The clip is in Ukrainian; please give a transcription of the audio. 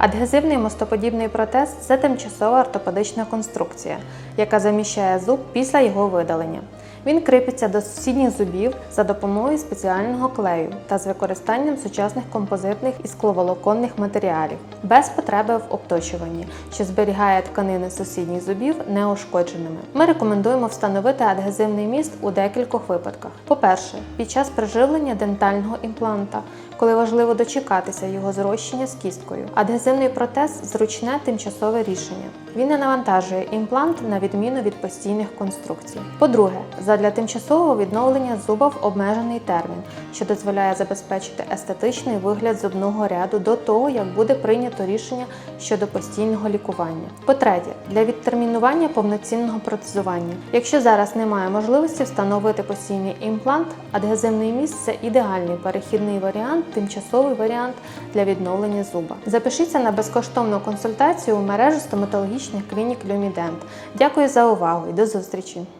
Адгезивний мостоподібний протез це тимчасова ортопедична конструкція, яка заміщає зуб після його видалення. Він кріпиться до сусідніх зубів за допомогою спеціального клею та з використанням сучасних композитних і скловолоконних матеріалів, без потреби в обточуванні, що зберігає тканини сусідніх зубів неушкодженими. Ми рекомендуємо встановити адгезивний міст у декількох випадках. По-перше, під час приживлення дентального імпланта, коли важливо дочекатися його зрощення з кісткою. Адгезивний протез зручне тимчасове рішення. Він не навантажує імплант на відміну від постійних конструкцій. По-друге, задля тимчасового відновлення зуба в обмежений термін, що дозволяє забезпечити естетичний вигляд зубного ряду до того, як буде прийнято рішення щодо постійного лікування. По-третє, для відтермінування повноцінного протезування. Якщо зараз немає можливості встановити постійний імплант, адгезивний міст це ідеальний перехідний варіант, тимчасовий варіант для відновлення зуба. Запишіться на безкоштовну консультацію у мережу стоматологічних клінік Люмідент. Дякую за увагу і до зустрічі!